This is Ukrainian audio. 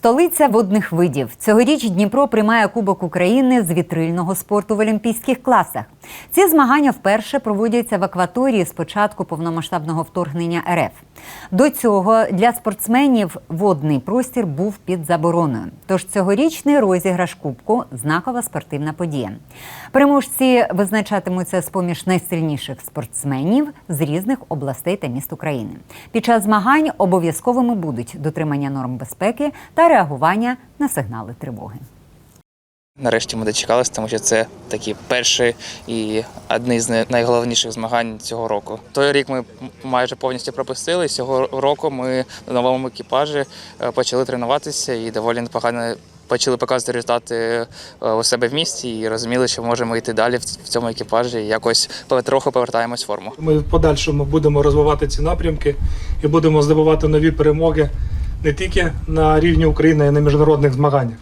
Столиця водних видів. Цьогоріч Дніпро приймає Кубок України з вітрильного спорту в олімпійських класах. Ці змагання вперше проводяться в акваторії з початку повномасштабного вторгнення РФ. До цього для спортсменів водний простір був під забороною. Тож цьогорічний розіграш Кубку знакова спортивна подія. Переможці визначатимуться з поміж найсильніших спортсменів з різних областей та міст України. Під час змагань обов'язковими будуть дотримання норм безпеки та реагування на сигнали тривоги. Нарешті ми дочекалися, тому що це такі перші і одні з найголовніших змагань цього року. Той рік ми майже повністю пропустили. Цього року ми на новому екіпажі е, почали тренуватися і доволі непогано почали показувати результати е, у себе в місті і розуміли, що можемо йти далі в в цьому екіпажі. І якось потроху повертаємось в форму. Ми в подальшому будемо розвивати ці напрямки і будемо здобувати нові перемоги не тільки на рівні України, а й на міжнародних змаганнях.